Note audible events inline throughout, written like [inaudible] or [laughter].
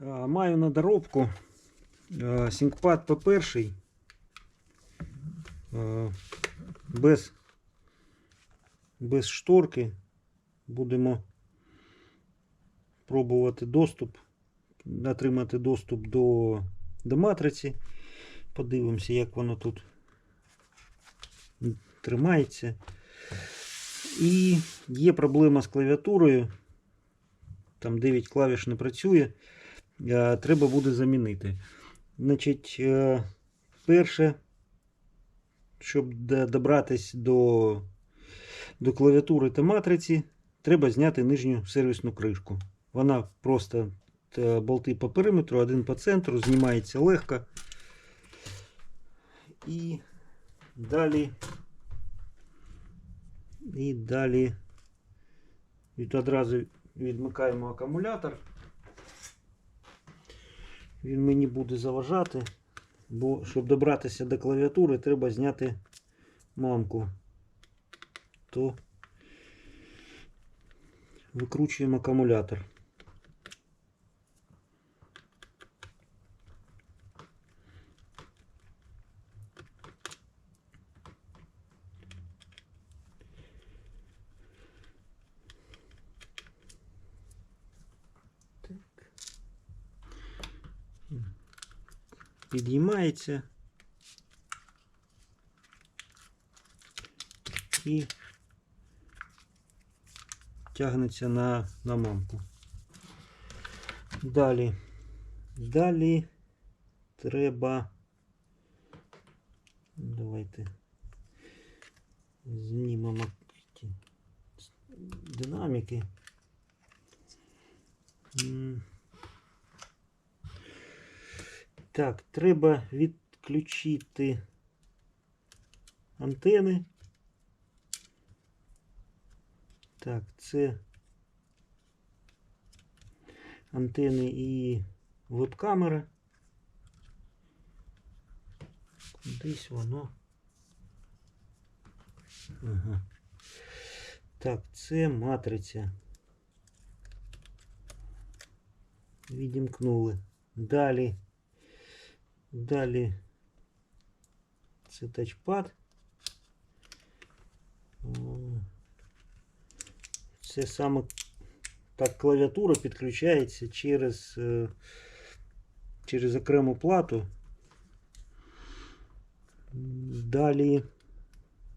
Е, Маю на доробку е, Сінкпад P1 е, без, без шторки. Будемо пробувати доступ, отримати доступ до, до матриці. Подивимося, як воно тут тримається. І є проблема з клавіатурою. Там 9 клавіш не працює. Е, Треба буде замінити. Значить, е, перше, щоб д- добратись до, до клавіатури та матриці, треба зняти нижню сервісну кришку. Вона просто е, болти по периметру, один по центру, знімається легко. І далі. І далі від одразу відмикаємо акумулятор. Він мені буде заважати, бо щоб добратися до клавіатури, треба зняти мамку. То викручуємо акумулятор. Підіймається і тягнеться на, на мамку. Далі. Далі треба. Давайте знімемо динаміки. М. Так, треба відключити антени. Так, це антени і веб-камера. Кудись воно. Ага. Так, це матриця. Відімкнули. Далі. Далі це тачпад. Це саме так клавіатура підключається через, е, через окрему плату. Далі,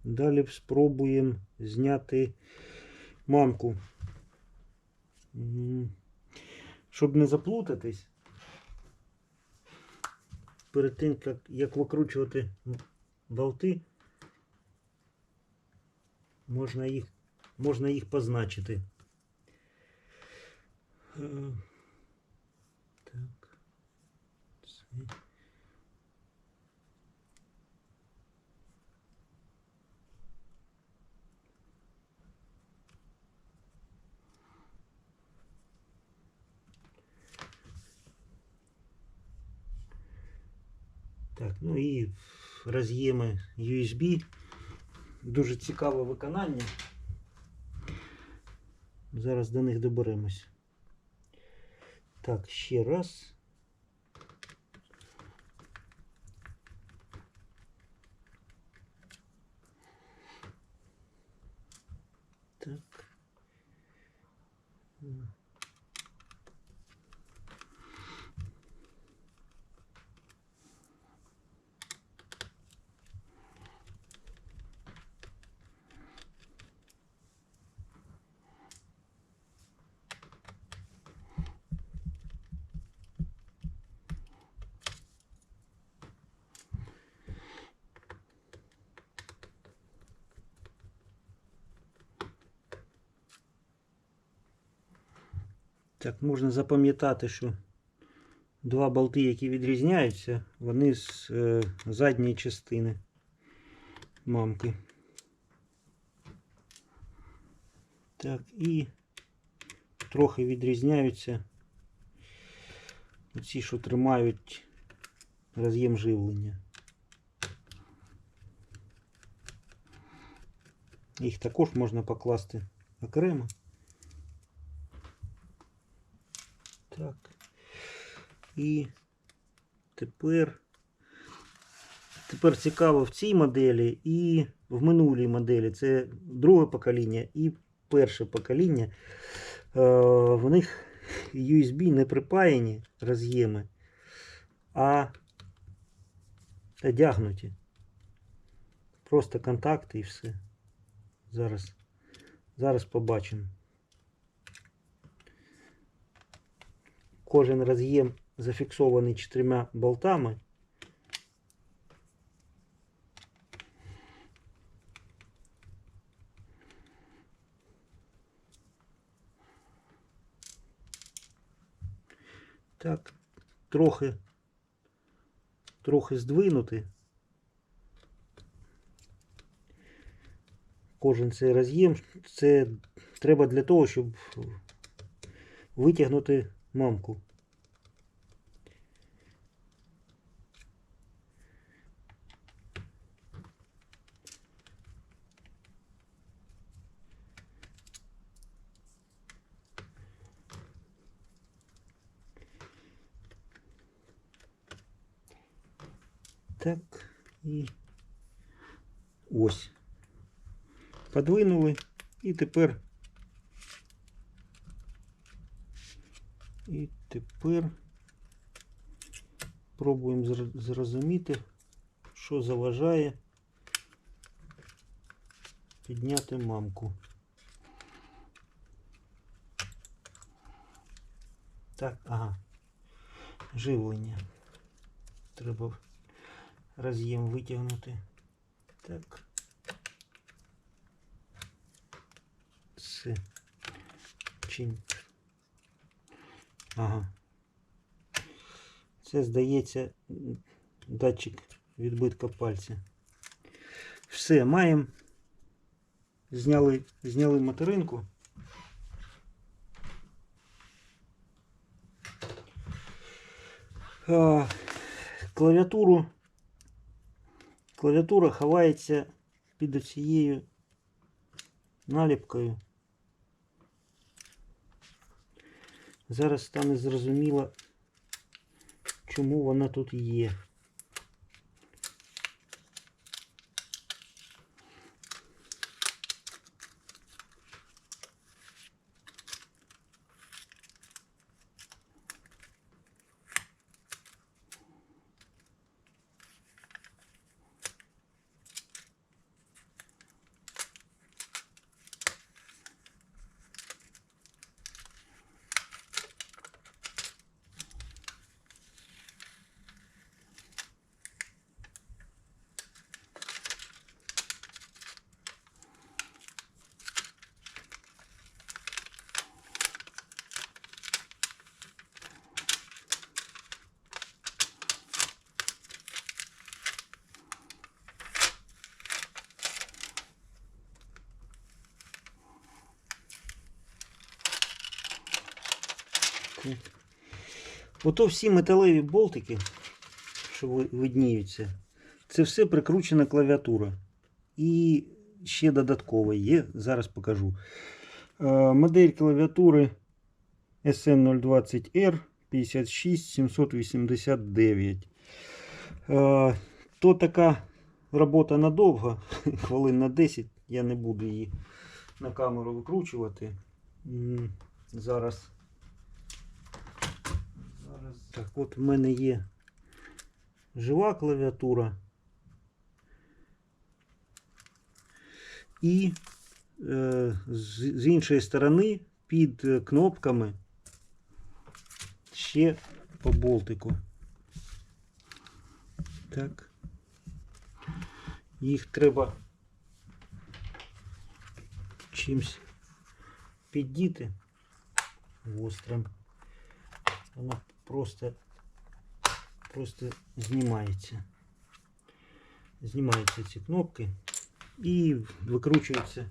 далі спробуємо зняти мамку. Щоб не заплутатись перед тим, як, як викручувати болти, можна їх, можна їх позначити. Е, Так. Це. Так, ну і роз'єми USB. Дуже цікаве виконання. Зараз до них доберемось. Так, ще раз. Так. Так, можна запам'ятати, що два болти, які відрізняються, вони з е, задньої частини мамки. Так, і трохи відрізняються ці, що тримають роз'єм живлення. Їх також можна покласти окремо. Так. І тепер, тепер цікаво в цій моделі і в минулій моделі. Це друге покоління і перше покоління. Е, в них USB не припаяні роз'єми, а одягнуті. Просто контакти і все. Зараз, зараз побачимо. Кожен роз'єм зафіксований чотирма болтами. Так, трохи, трохи здвинути. Кожен цей роз'єм. Це треба для того, щоб витягнути мамку. Так, і ось. Подвинули і тепер. І тепер пробуємо зрозуміти, що заважає підняти мамку. Так, ага. Живлення. Треба роз'єм витягнути. Так. Все. Чин. Ага. Це, здається, датчик відбитка пальця. Все, маємо. Зняли, зняли материнку. Клавіатуру. Клавіатура ховається під цією наліпкою. Зараз стане зрозуміло, чому вона тут є. Ото всі металеві болтики, що видніються, це все прикручена клавіатура. І ще додатково є, зараз покажу. Е, Модель клавіатури SN020R 56789. Е, То така робота надовго, [laughs] хвилин на 10. Я не буду її на камеру викручувати. Зараз. Так, от в мене є жива клавіатура. І е, з, з іншої сторони під е, кнопками ще по болтику. Так. Їх треба чимсь піддіти гострим. просто, просто знімається. Знімаються ці кнопки і викручуються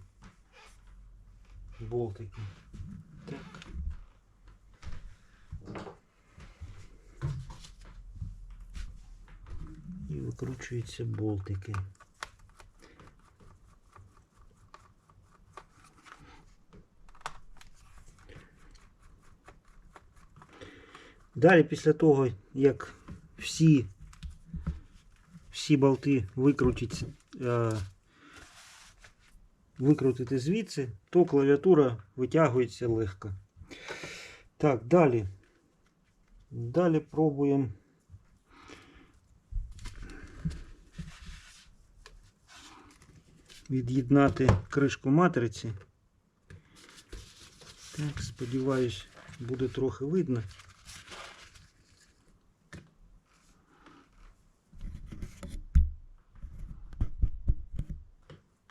болтики. Так. І викручуються болтики. Далі, після того, як всі, всі болти викрутять, е, викрутити звідси, то клавіатура витягується легко. Так, далі. Далі пробуємо. Від'єднати кришку матриці. Так, сподіваюсь, буде трохи видно.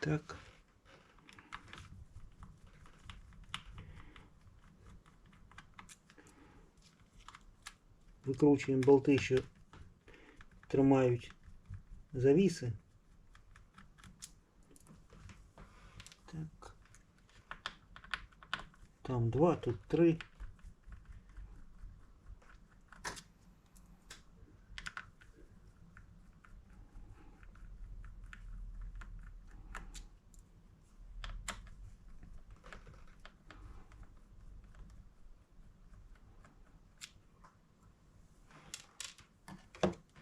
Так. Викручуємо болти, що тримають завіси. Так. Там два, тут три.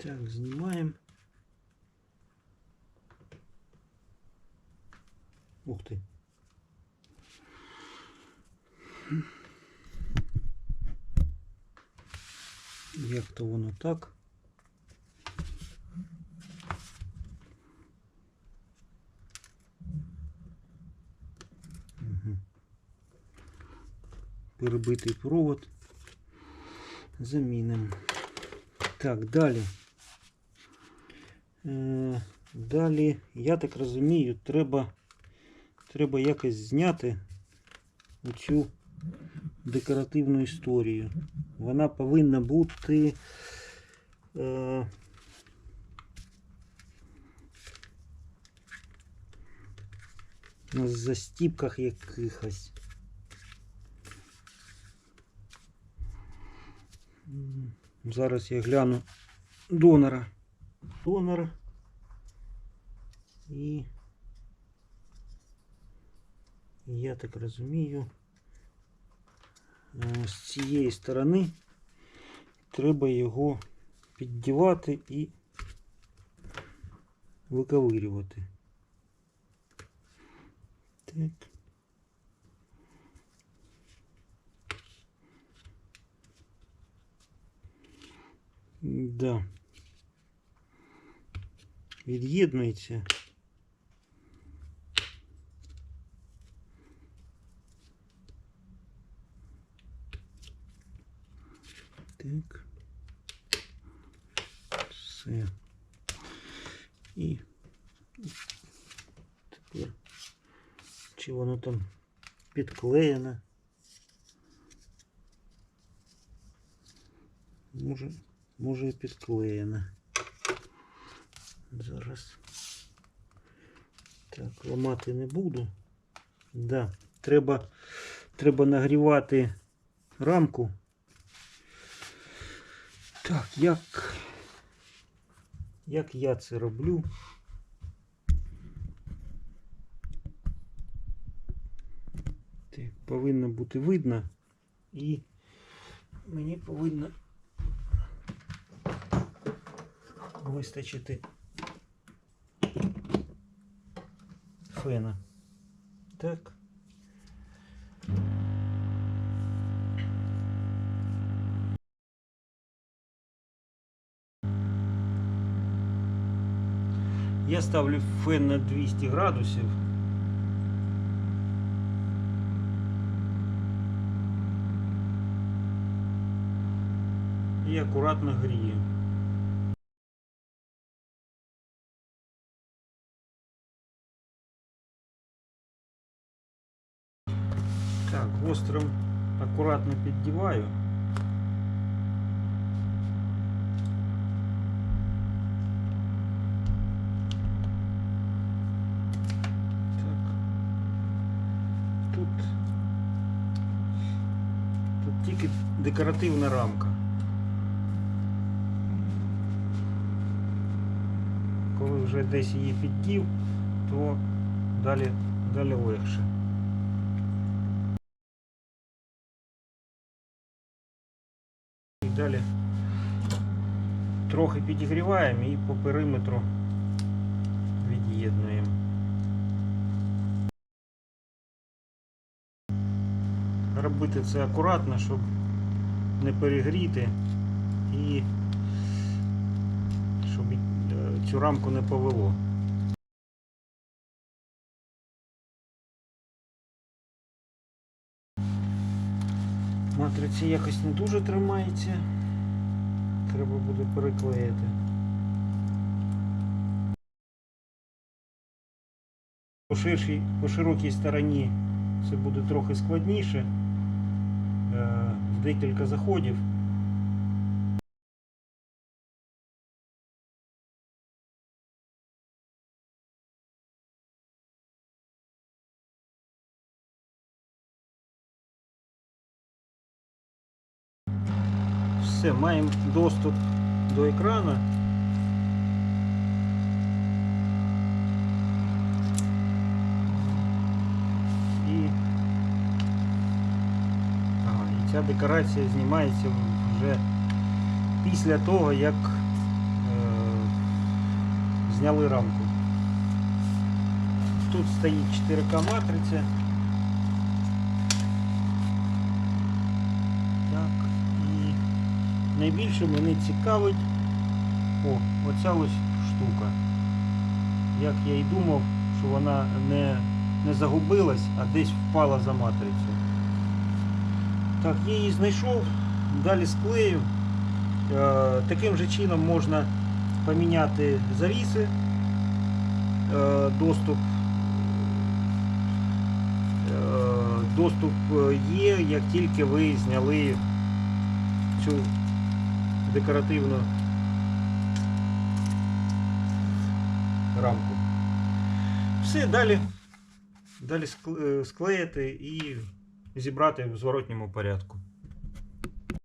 Так, знімаємо. Ух ти. Як то воно так? Перебитий провод. Замінимо. Так, далі. Е, далі, я так розумію, треба, треба якось зняти оцю декоративну історію. Вона повинна бути е, на застіпках якихось. Зараз я гляну донора. Донор. І я так розумію. Е, З цієї сторони треба його піддівати і виковирювати. Так. Да. Від'єднується. Так. Все. І тепер чи воно там підклеєне? Може, може і підклеєне. Зараз. Так, ламати не буду. Да, треба, треба нагрівати рамку. Так, як, як я це роблю? Так, повинно бути видно і мені повинно вистачити фена. Так. Я ставлю фен на 200 градусів. І акуратно грію. Так, гострим акуратно піддіваю. Декоративна рамка. Коли вже десь її піддів, то далі, далі легше. І Далі трохи підігріваємо і по периметру від'єднуємо. Робити це акуратно, щоб не перегріти і щоб е, цю рамку не повело. Матриця якось не дуже тримається. Треба буде переклеїти. По, ширшій, по широкій стороні це буде трохи складніше. Декілька заходів. Все, маємо доступ до екрану. І, ага, і ця декорація знімається вже після того, як е, зняли рамку. Тут стоїть 4К матриця. Так, і найбільше мене цікавить о, оця ось штука. Як я і думав, що вона не, не загубилась, а десь впала за матрицю. Так, я її знайшов, далі склею. Е, таким же чином можна поміняти завіси, е, доступ. е, Доступ е, є, як тільки ви зняли цю декоративну рамку. Все, далі, далі скле- е, склеїти і зібрати в зворотньому порядку.